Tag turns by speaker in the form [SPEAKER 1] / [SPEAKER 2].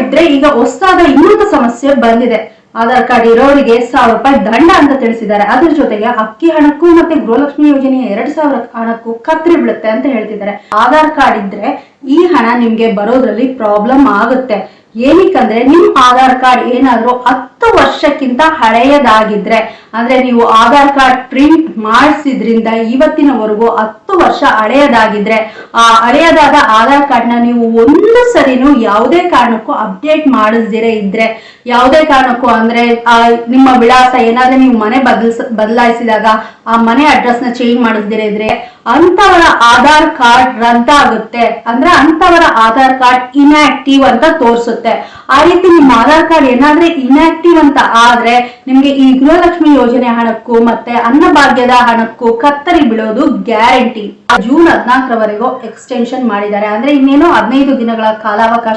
[SPEAKER 1] ಇದ್ರೆ ಈಗ ಹೊಸದಾದ ಇನ್ನೊಂದು ಸಮಸ್ಯೆ ಬಂದಿದೆ. ಆಧಾರ್ ಕಾರ್ಡ್ ಇರೋರಿಗೆ ಸಾವಿರ ರೂಪಾಯಿ ದಂಡ ಅಂತ ತಿಳಿಸಿದ್ದಾರೆ. ಅದ್ರ ಜೊತೆಗೆ ಅಕ್ಕಿ ಹಣಕ್ಕೂ ಮತ್ತೆ ಗೃಹಲಕ್ಷ್ಮಿ ಯೋಜನೆಯ ಎರಡ್ ಸಾವಿರ ಹಣಕ್ಕೂ ಕತ್ರಿ ಬೀಳುತ್ತೆ ಅಂತ ಹೇಳ್ತಿದ್ದಾರೆ. ಆಧಾರ್ ಕಾರ್ಡ್ ಇದ್ರೆ ಈ ಹಣ ನಿಮ್ಗೆ ಬರೋದ್ರಲ್ಲಿ ಪ್ರಾಬ್ಲಮ್ ಆಗುತ್ತೆ. ಏನಕ್ಕಂದ್ರೆ ನಿಮ್ ಆಧಾರ್ ಕಾರ್ಡ್ ಏನಾದ್ರೂ ಹತ್ತು ವರ್ಷಕ್ಕಿಂತ ಹಳೆಯದಾಗಿದ್ರೆ, ಅಂದ್ರೆ ನೀವು ಆಧಾರ್ ಕಾರ್ಡ್ ಪ್ರಿಂಟ್ ಮಾಡಿಸಿದ್ರಿಂದ ಇವತ್ತಿನವರೆಗೂ ಹತ್ತು ವರ್ಷ ಹಳೆಯದಾಗಿದ್ರೆ ಆ ಹಳೆಯದಾದ ಆಧಾರ್ ಕಾರ್ಡ್ನ ನೀವು ಒಂದು ಸರಿನೂ ಯಾವುದೇ ಕಾರಣಕ್ಕೂ ಅಪ್ಡೇಟ್ ಮಾಡಿಸ್ದಿರೇ ಇದ್ರೆ, ಯಾವುದೇ ಕಾರಣಕ್ಕೂ ಅಂದ್ರೆ, ಆ, ನಿಮ್ಮ ವಿಳಾಸ ಏನಾದ್ರೆ ನೀವು ಮನೆ ಬದಲಿಸ, ಬದಲಾಯಿಸಿದಾಗ ಆ ಮನೆ ಅಡ್ರೆಸ್ನ ಚೇಂಜ್ ಮಾಡಿಸ್ದಿರೇ ಇದ್ರೆ ಅಂತವರ ಆಧಾರ್ ಕಾರ್ಡ್ ರದ್ದ ಆಗುತ್ತೆ. ಅಂದ್ರೆ ಅಂತವರ ಆಧಾರ್ ಕಾರ್ಡ್ ಇನ್ಆಕ್ಟಿವ್ ಅಂತ ತೋರಿಸುತ್ತೆ. ಆ ರೀತಿ ನಿಮ್ಮ ಆಧಾರ್ ಕಾರ್ಡ್ ಏನಾದ್ರೆ ಇನ್ಆಕ್ಟಿವ್ ಅಂತ ಆದ್ರೆ, ನಿಮ್ಗೆ ಈ ಗೃಹಲಕ್ಷ್ಮಿ ಯೋಜನೆ ಹಣಕ್ಕೂ ಮತ್ತೆ ಅನ್ನಭಾಗ್ಯದ ಹಣಕ್ಕೂ ಕತ್ತರಿ ಬಿಡೋದು ಗ್ಯಾರಂಟಿ. ಜೂನ್ ಹದಿನಾಲ್ಕರವರೆಗೂ ಎಕ್ಸ್ಟೆನ್ಷನ್ ಮಾಡಿದ್ದಾರೆ. ಅಂದ್ರೆ ಇನ್ನೇನು ಹದಿನೈದು ದಿನಗಳ ಕಾಲಾವಕಾಶ